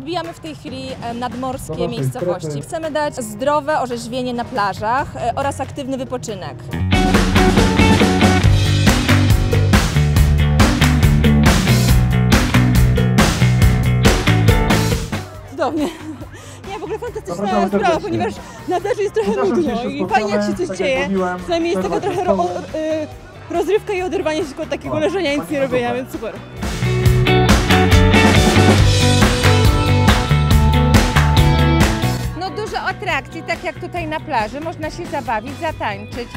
Odbijamy w tej chwili e, nadmorskie naszej miejscowości. strefy. Chcemy dać zdrowe orzeźwienie na plażach e, oraz aktywny wypoczynek. Cudownie. Nie, w ogóle fantastyczna sprawa, ponieważ na plaży jest trochę nudno i fajnie jak się coś tak dzieje. Przynajmniej jest taka trochę ro, y, rozrywka i oderwanie się od takiego leżenia i nic nie robienia, więc super. Tutaj na plaży, można się zabawić, zatańczyć.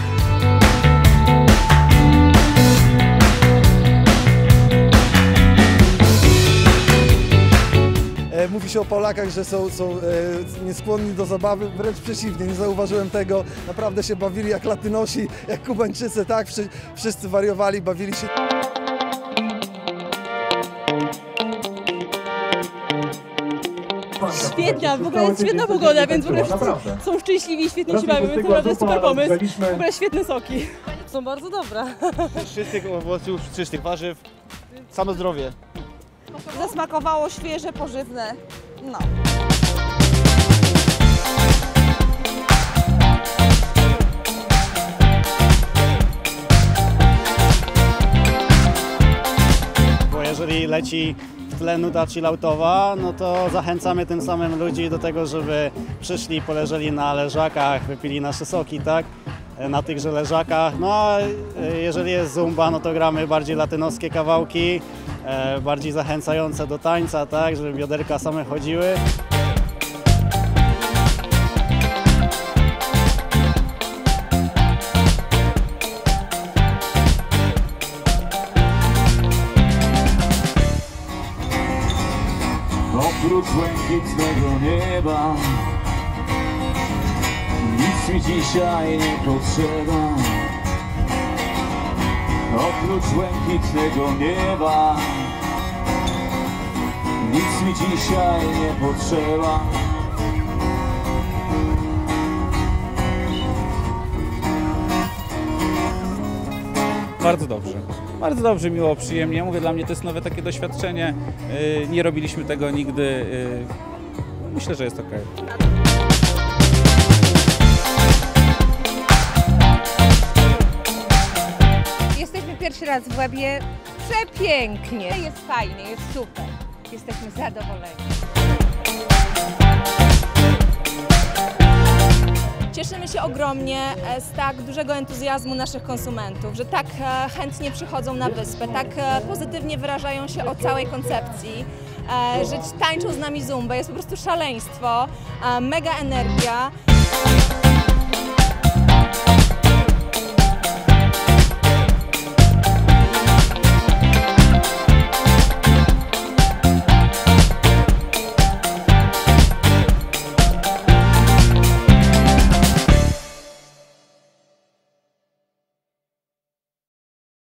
E, Mówi się o Polakach, że są, są e, nieskłonni do zabawy, wręcz przeciwnie, nie zauważyłem tego. Naprawdę się bawili jak Latynosi, jak Kubańczycy, tak? Wszy, wszyscy wariowali, bawili się. Świetna, w ogóle jest świetna pogoda, więc w ogóle wszyscy są szczęśliwi, świetnie się bawią, więc postygła naprawdę super pomysł. W ogóle świetne soki. Są bardzo dobre. czystych owoców, czystych warzyw, same zdrowie. zasmakowało świeże, pożywne. No. Bo jeżeli leci w tle nuda chilloutowa, no to zachęcamy tym samym ludzi do tego, żeby przyszli, poleżeli na leżakach, wypili nasze soki, tak? Na tychże leżakach. No a e, jeżeli jest zumba, no to gramy bardziej latynoskie kawałki, e, bardziej zachęcające do tańca, tak? Żeby bioderka same chodziły. Oprócz błękitnego nieba Nic mi dzisiaj nie potrzeba Oprócz błękitnego nieba Nic mi dzisiaj nie potrzeba Bardzo dobrze. Bardzo dobrze, miło, przyjemnie. Mówię, dla mnie to jest nowe takie doświadczenie. Yy, Nie robiliśmy tego nigdy. Yy, Myślę, że jest ok. Jesteśmy pierwszy raz w Łebie. Przepięknie. Jest fajnie, jest super. Jesteśmy zadowoleni. Cieszymy się ogromnie e, z tak dużego entuzjazmu naszych konsumentów, że tak e, chętnie przychodzą na wyspę, tak e, pozytywnie wyrażają się o całej koncepcji, że tańczą z nami zumbę. Jest po prostu szaleństwo, mega energia.